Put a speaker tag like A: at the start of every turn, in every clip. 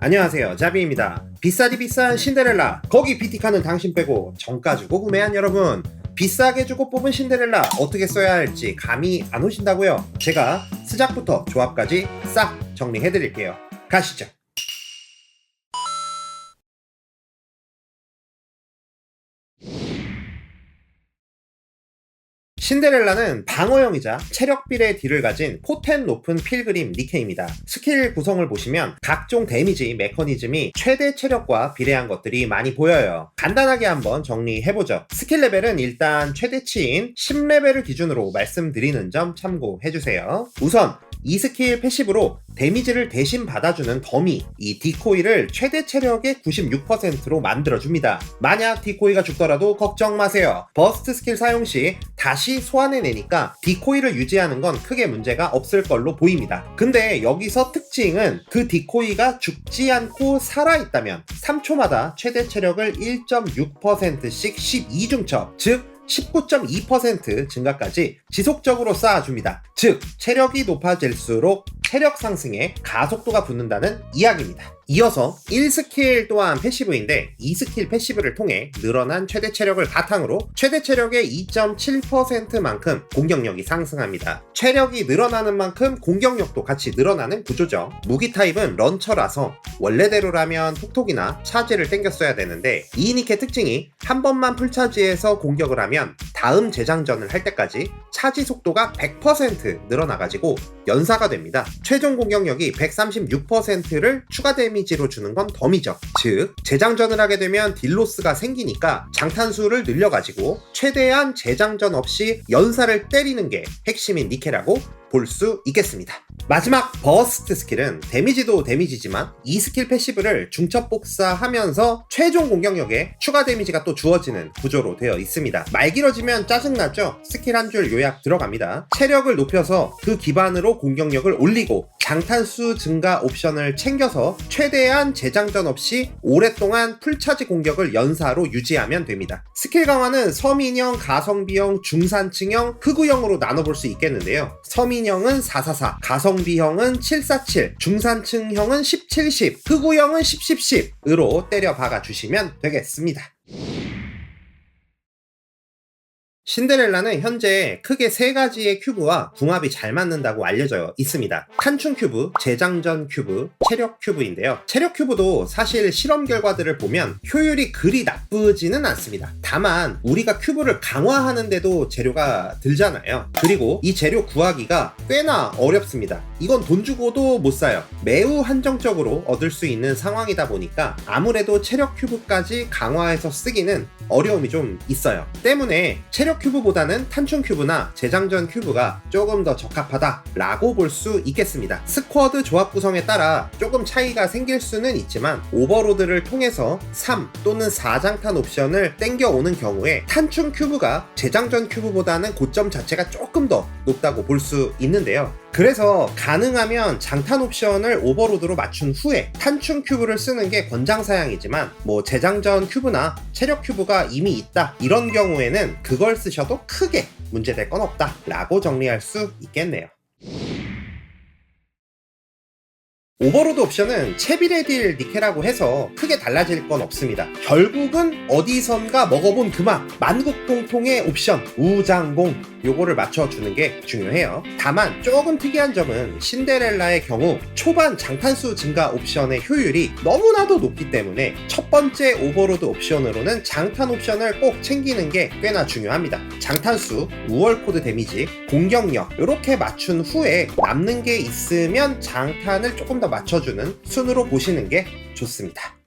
A: 안녕하세요. 자비입니다. 비싸디 비싼 신데렐라. 거기 BT카는 당신 빼고 정가 주고 구매한 여러분. 비싸게 주고 뽑은 신데렐라 어떻게 써야 할지 감이 안 오신다고요? 제가 스작부터 조합까지 싹 정리해 드릴게요. 가시죠 신데렐라는 방어형이자 체력 비례 딜을 가진 포텐 높은 필그림 니케입니다. 스킬 구성을 보시면 각종 데미지 메커니즘이 최대 체력과 비례한 것들이 많이 보여요. 간단하게 한번 정리해보죠. 스킬 레벨은 일단 최대치인 10레벨을 기준으로 말씀드리는 점 참고해주세요. 우선 이 스킬 패시브로 데미지를 대신 받아주는 더미, 이 디코이를 최대 체력의 96%로 만들어줍니다. 만약 디코이가 죽더라도 걱정 마세요. 버스트 스킬 사용 시 다시 소환해내니까 디코이를 유지하는 건 크게 문제가 없을 걸로 보입니다. 근데 여기서 특징은 그 디코이가 죽지 않고 살아있다면 3초마다 최대 체력을 1.6%씩 12중첩, 즉 19.2% 증가까지 지속적으로 쌓아줍니다. 즉, 체력이 높아질수록 체력 상승에 가속도가 붙는다는 이야기입니다. 이어서 1스킬 또한 패시브인데 2스킬 패시브를 통해 늘어난 최대 체력을 바탕으로 최대 체력의 2.7%만큼 공격력이 상승합니다. 체력이 늘어나는 만큼 공격력도 같이 늘어나는 구조죠. 무기 타입은 런처라서 원래대로라면 톡톡이나 차지를 땡겼어야 되는데 이니케 특징이 한 번만 풀차지해서 공격을 하면 다음 재장전을 할 때까지 차지 속도가 100% 늘어나가지고 연사가 됩니다. 최종 공격력이 136%를 추가 데미지로 주는 건 덤이죠. 즉, 재장전을 하게 되면 딜로스가 생기니까 장탄수를 늘려가지고 최대한 재장전 없이 연사를 때리는 게 핵심인 니케라고 볼 수 있겠습니다. 마지막 버스트 스킬은 데미지도 데미지지만 이 스킬 패시브를 중첩 복사하면서 최종 공격력에 추가 데미지가 또 주어지는 구조로 되어 있습니다. 말 길어지면 짜증나죠? 스킬 한 줄 요약 들어갑니다. 체력을 높여서 그 기반으로 공격력을 올리고 장탄수 증가 옵션을 챙겨서 최대한 재장전 없이 오랫동안 풀차지 공격을 연사로 유지하면 됩니다. 스킬 강화는 서민형, 가성비형, 중산층형, 흑우형으로 나눠볼 수 있겠는데요. 서민 형은 444, 가성비형은 747, 중산층형은 1710, 흑우형은 101010으로 때려 박아 주시면 되겠습니다. 신데렐라는 현재 크게 세 가지의 큐브와 궁합이 잘 맞는다고 알려져 있습니다. 탄충 큐브, 재장전 큐브, 체력 큐브인데요. 체력 큐브도 사실 실험 결과들을 보면 효율이 그리 나쁘지는 않습니다. 다만 우리가 큐브를 강화하는데도 재료가 들잖아요. 그리고 이 재료 구하기가 꽤나 어렵습니다. 이건 돈 주고도 못 사요. 매우 한정적으로 얻을 수 있는 상황이다 보니까 아무래도 체력 큐브까지 강화해서 쓰기는 어려움이 좀 있어요. 때문에 체력 큐브보다는 탄충 큐브나 재장전 큐브가 조금 더 적합하다라고 볼 수 있겠습니다. 스쿼드 조합 구성에 따라 조금 차이가 생길 수는 있지만 오버로드를 통해서 3 또는 4장탄 옵션을 땡겨오는 경우에 탄충 큐브가 재장전 큐브보다는 고점 자체가 조금 더 높다고 볼 수 있는데요. 그래서 가능하면 장탄 옵션을 오버로드로 맞춘 후에 탄충 큐브를 쓰는 게 권장사양이지만 뭐 재장전 큐브나 체력 큐브가 이미 있다 이런 경우에는 그걸 쓰셔도 크게 문제될 건 없다 라고 정리할 수 있겠네요. 오버로드 옵션은 채비레딜 니케라고 해서 크게 달라질 건 없습니다. 결국은 어디선가 먹어본 그 맛, 만국통통의 옵션, 우장공, 요거를 맞춰주는 게 중요해요. 다만 조금 특이한 점은 신데렐라의 경우 초반 장탄수 증가 옵션의 효율이 너무나도 높기 때문에 첫 번째 오버로드 옵션으로는 장탄 옵션을 꼭 챙기는 게 꽤나 중요합니다. 장탄수, 우월 코드 데미지, 공격력 이렇게 맞춘 후에 남는 게 있으면 장탄을 조금 더 맞춰주는 순으로 보시는 게 좋습니다.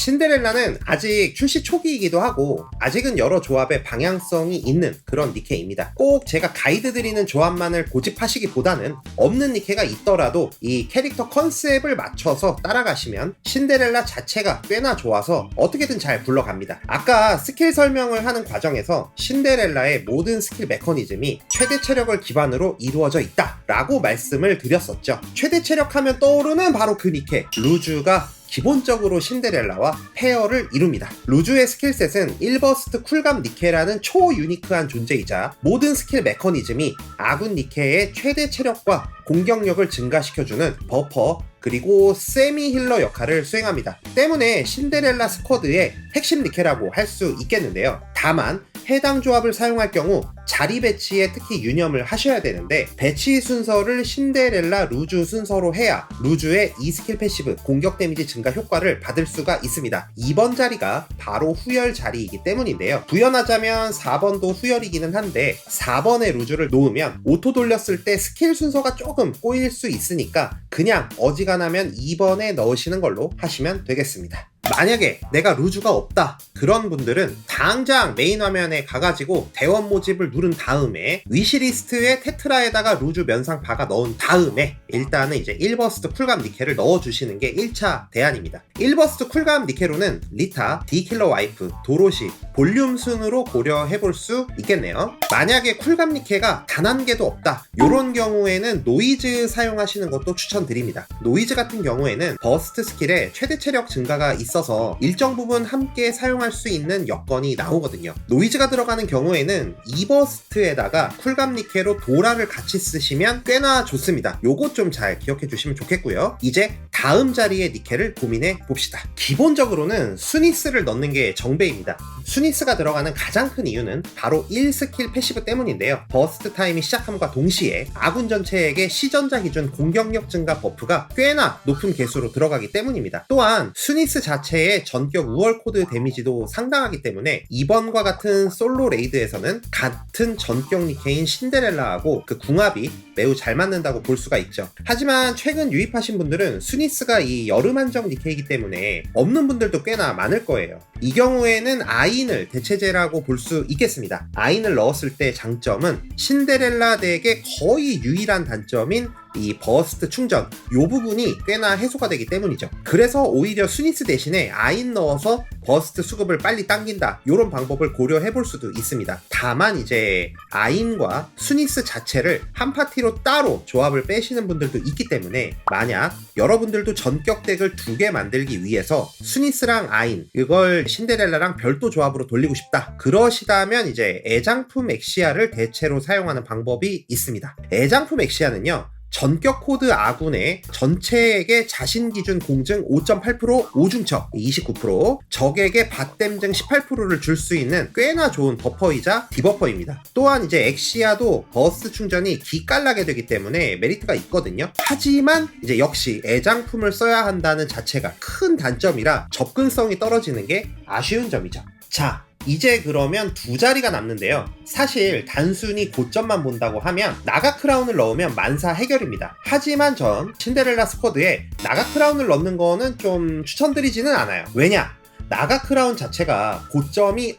A: 신데렐라는 아직 출시 초기이기도 하고 아직은 여러 조합의 방향성이 있는 그런 니케입니다. 꼭 제가 가이드 드리는 조합만을 고집하시기보다는 없는 니케가 있더라도 이 캐릭터 컨셉을 맞춰서 따라가시면 신데렐라 자체가 꽤나 좋아서 어떻게든 잘 굴러갑니다. 아까 스킬 설명을 하는 과정에서 신데렐라의 모든 스킬 메커니즘이 최대 체력을 기반으로 이루어져 있다 라고 말씀을 드렸었죠. 최대 체력 하면 떠오르는 바로 그 니케 루즈가 기본적으로 신데렐라와 페어를 이룹니다. 루즈의 스킬셋은 1버스트 쿨감 니케라는 초 유니크한 존재이자 모든 스킬 메커니즘이 아군 니케의 최대 체력과 공격력을 증가시켜주는 버퍼 그리고 세미 힐러 역할을 수행합니다. 때문에 신데렐라 스쿼드의 핵심 니케라고 할 수 있겠는데요. 다만 해당 조합을 사용할 경우 자리 배치에 특히 유념을 하셔야 되는데 배치 순서를 신데렐라 루즈 순서로 해야 루즈의 2스킬 패시브 공격 데미지 증가 효과를 받을 수가 있습니다. 2번 자리가 바로 후열 자리이기 때문인데요. 구현하자면 4번도 후열이기는 한데 4번에 루즈를 놓으면 오토 돌렸을 때 스킬 순서가 조금 꼬일 수 있으니까 그냥 어지간하면 2번에 넣으시는 걸로 하시면 되겠습니다. 만약에 내가 루즈가 없다. 그런 분들은 당장 메인 화면에 가가지고 대원 모집을 누른 다음에 위시리스트에 테트라에다가 루즈 면상 박아 넣은 다음에 일단은 이제 1버스트 쿨감 니케를 넣어주시는 게 1차 대안입니다. 1버스트 쿨감 니케로는 리타, 디킬러 와이프, 도로시, 볼륨 순으로 고려해볼 수 있겠네요. 만약에 쿨감 니케가 단 한 개도 없다. 이런 경우에는 노이즈 사용하시는 것도 추천드립니다. 노이즈 같은 경우에는 버스트 스킬에 최대 체력 증가가 있어 서 일정 부분 함께 사용할 수 있는 여건이 나오거든요. 노이즈가 들어가는 경우에는 2버스트에다가 쿨감 니케로 도라를 같이 쓰시면 꽤나 좋습니다. 요거 좀잘 기억해 주시면 좋겠고요. 이제 다음 자리에 니케를 고민해 봅시다. 기본적으로는 수니스를 넣는 게 정배입니다. 수니스가 들어가는 가장 큰 이유는 바로 1스킬 패시브 때문인데요. 버스트 타임이 시작함과 동시에 아군 전체에게 시전자 기준 공격력 증가 버프가 꽤나 높은 개수로 들어가기 때문입니다. 또한 수니스 자체의 전격 우월 코드 데미지도 상당하기 때문에 이번과 같은 솔로 레이드에서는 같은 전격 니케인 신데렐라하고 그 궁합이 매우 잘 맞는다고 볼 수가 있죠. 하지만 최근 유입하신 분들은 수니스 가 이 여름 한정 니케이기 때문에 없는 분들도 꽤나 많을 거예요. 이 경우에는 아인을 대체제라고 볼 수 있겠습니다. 아인을 넣었을 때 장점은 신데렐라 덱의 거의 유일한 단점인 이 버스트 충전 요 부분이 꽤나 해소가 되기 때문이죠. 그래서 오히려 수니스 대신에 아인 넣어서 버스트 수급을 빨리 당긴다 요런 방법을 고려해 볼 수도 있습니다. 다만 이제 아인과 수니스 자체를 한 파티로 따로 조합을 빼시는 분들도 있기 때문에 만약 여러분들도 전격 덱을 두 개 만들기 위해서 수니스랑 아인 이걸 신데렐라랑 별도 조합으로 돌리고 싶다 그러시다면 이제 애장품 엑시아를 대체로 사용하는 방법이 있습니다. 애장품 엑시아는요 전격 코드 아군의 전체에게 자신 기준 공증 5.8% 오중첩 29% 적에게 밭댐증 18%를 줄 수 있는 꽤나 좋은 버퍼이자 디버퍼입니다. 또한 이제 엑시아도 버스 충전이 기깔나게 되기 때문에 메리트가 있거든요. 하지만 이제 역시 애장품을 써야 한다는 자체가 큰 단점이라 접근성이 떨어지는 게 아쉬운 점이죠. 자, 이제 그러면 두 자리가 남는데요. 사실 단순히 고점만 본다고 하면 나가 크라운을 넣으면 만사 해결입니다. 하지만 전 신데렐라 스쿼드에 나가 크라운을 넣는 거는 좀 추천드리지는 않아요. 왜냐? 나가 크라운 자체가 고점이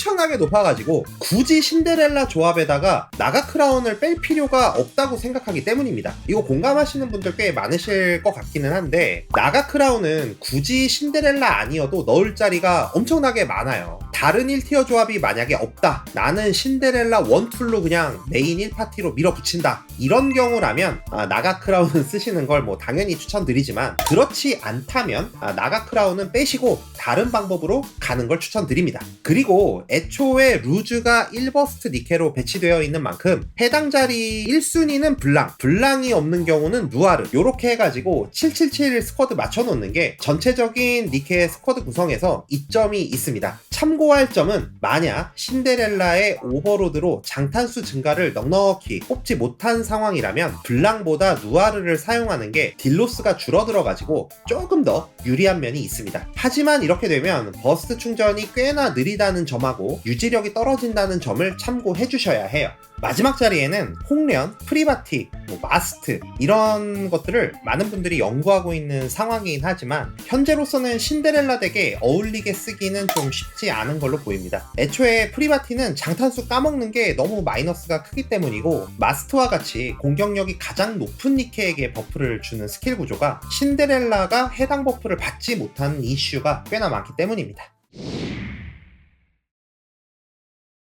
A: 엄청나게 높아가지고 굳이 신데렐라 조합에다가 나가 크라운을 뺄 필요가 없다고 생각하기 때문입니다. 이거 공감하시는 분들 꽤 많으실 것 같기는 한데 나가 크라운은 굳이 신데렐라 아니어도 넣을 자리가 엄청나게 많아요. 다른 1티어 조합이 만약에 없다. 나는 신데렐라 원툴로 그냥 메인 1파티로 밀어붙인다. 이런 경우라면 아, 나가 크라운은 쓰시는 걸 뭐 당연히 추천드리지만 그렇지 않다면 아, 나가 크라운은 빼시고 다른 방법으로 가는 걸 추천드립니다. 그리고 애초에 루즈가 1버스트 니케로 배치되어 있는 만큼 해당 자리 1순위는 블랑, 블랑이 없는 경우는 누아르 이렇게 해가지고 777 스쿼드 맞춰놓는 게 전체적인 니케 스쿼드 구성에서 이점이 있습니다. 참고 할 점은 만약 신데렐라의 오버로드로 장탄수 증가를 넉넉히 뽑지 못한 상황이라면 블랑보다 누아르를 사용하는 게 딜로스가 줄어들어 가지고 조금 더 유리한 면이 있습니다. 하지만 이렇게 되면 버스트 충전이 꽤나 느리다는 점하고 유지력이 떨어진다는 점을 참고해 주셔야 해요. 마지막 자리에는 홍련, 프리바티, 뭐 마스트 이런 것들을 많은 분들이 연구하고 있는 상황이긴 하지만 현재로서는 신데렐라 덱에 어울리게 쓰기는 좀 쉽지 않은 걸로 보입니다. 애초에 프리바티는 장탄수 까먹는 게 너무 마이너스가 크기 때문이고 마스트와 같이 공격력이 가장 높은 니케에게 버프를 주는 스킬 구조가 신데렐라가 해당 버프를 받지 못하는 이슈가 꽤나 많기 때문입니다.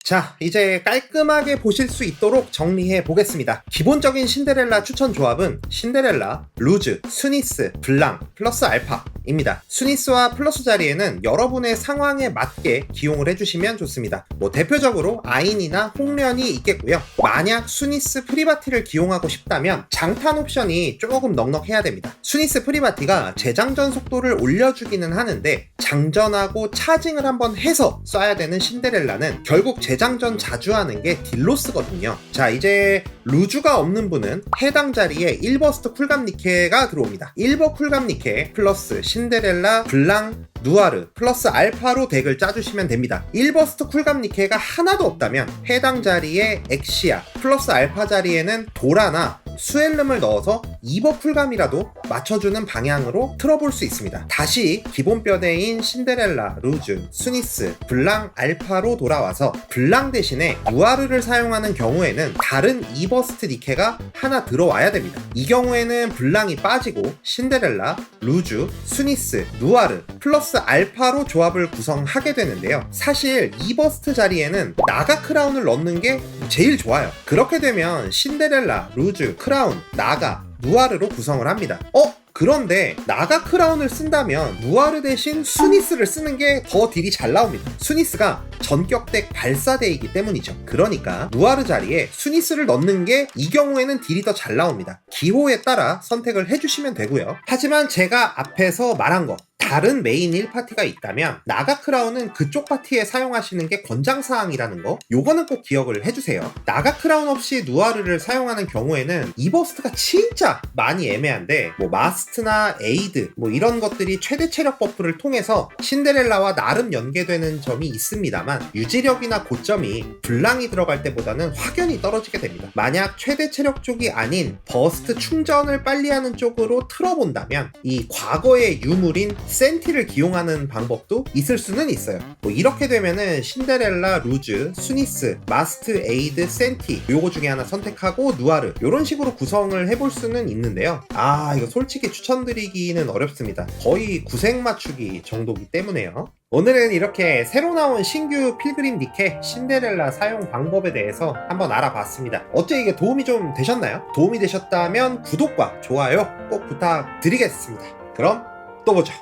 A: 자, 이제 깔끔하게 보실 수 있도록 정리해 보겠습니다. 기본적인 신데렐라 추천 조합은 신데렐라, 루즈, 스니스, 블랑, 플러스 알파입니다. 스니스와 플러스 자리에는 여러분의 상황에 맞게 기용을 해주시면 좋습니다. 뭐 대표적으로 아인이나 홍련이 있겠고요. 만약 스니스 프리바티를 기용하고 싶다면 장탄 옵션이 조금 넉넉해야 됩니다. 스니스 프리바티가 재장전 속도를 올려주기는 하는데 장전하고 차징을 한번 해서 쏴야 되는 신데렐라는 결국 재 장전 자주 하는 게 딜로스거든요. 자, 이제 루즈가 없는 분은 해당 자리에 1버스트 쿨감 니케가 들어옵니다. 1버 쿨감 니케 플러스 신데렐라, 블랑, 누아르 플러스 알파로 덱을 짜주시면 됩니다. 1버스트 쿨감 니케가 하나도 없다면 해당 자리에 엑시아 플러스 알파 자리에는 도라나 수엘름을 넣어서 2버 쿨감이라도 맞춰주는 방향으로 틀어볼 수 있습니다. 다시 기본 뼈대인 신데렐라, 루즈, 스니스, 블랑, 알파로 돌아와서 블랑 대신에 누아르를 사용하는 경우에는 다른 2버스트 니케가 하나 들어와야 됩니다. 이 경우에는 블랑이 빠지고 신데렐라, 루즈, 스니스, 누아르 플러스 알파로 조합을 구성하게 되는데요. 사실 2버스트 자리에는 나가 크라운을 넣는 게 제일 좋아요. 그렇게 되면 신데렐라, 루즈, 크라운, 나가, 누아르로 구성을 합니다. 어? 그런데 나가 크라운을 쓴다면 누아르 대신 수니스를 쓰는 게 더 딜이 잘 나옵니다. 수니스가 전격덱 발사대이기 때문이죠. 그러니까 누아르 자리에 수니스를 넣는 게 이 경우에는 딜이 더 잘 나옵니다. 기호에 따라 선택을 해주시면 되고요. 하지만 제가 앞에서 말한 거 다른 메인 1파티가 있다면 나가 크라운은 그쪽 파티에 사용하시는 게 권장사항이라는 거 요거는 꼭 기억을 해주세요. 나가 크라운 없이 누아르를 사용하는 경우에는 이 버스트가 진짜 많이 애매한데 뭐 마스트나 에이드 뭐 이런 것들이 최대 체력 버프를 통해서 신데렐라와 나름 연계되는 점이 있습니다만 유지력이나 고점이 블랑이 들어갈 때보다는 확연히 떨어지게 됩니다. 만약 최대 체력 쪽이 아닌 버스트 충전을 빨리 하는 쪽으로 틀어본다면 이 과거의 유물인 센티를 기용하는 방법도 있을 수는 있어요. 뭐 이렇게 되면은 신데렐라, 루즈, 스니스, 마스트, 에이드, 센티 요거 중에 하나 선택하고 누아르 이런 식으로 구성을 해볼 수는 있는데요. 아 이거 솔직히 추천드리기는 어렵습니다. 거의 구색 맞추기 정도기 때문에요. 오늘은 이렇게 새로 나온 신규 필그림 니케 신데렐라 사용 방법에 대해서 한번 알아봤습니다. 어째 이게 도움이 좀 되셨나요? 도움이 되셨다면 구독과 좋아요 꼭 부탁드리겠습니다. 그럼 또 보죠.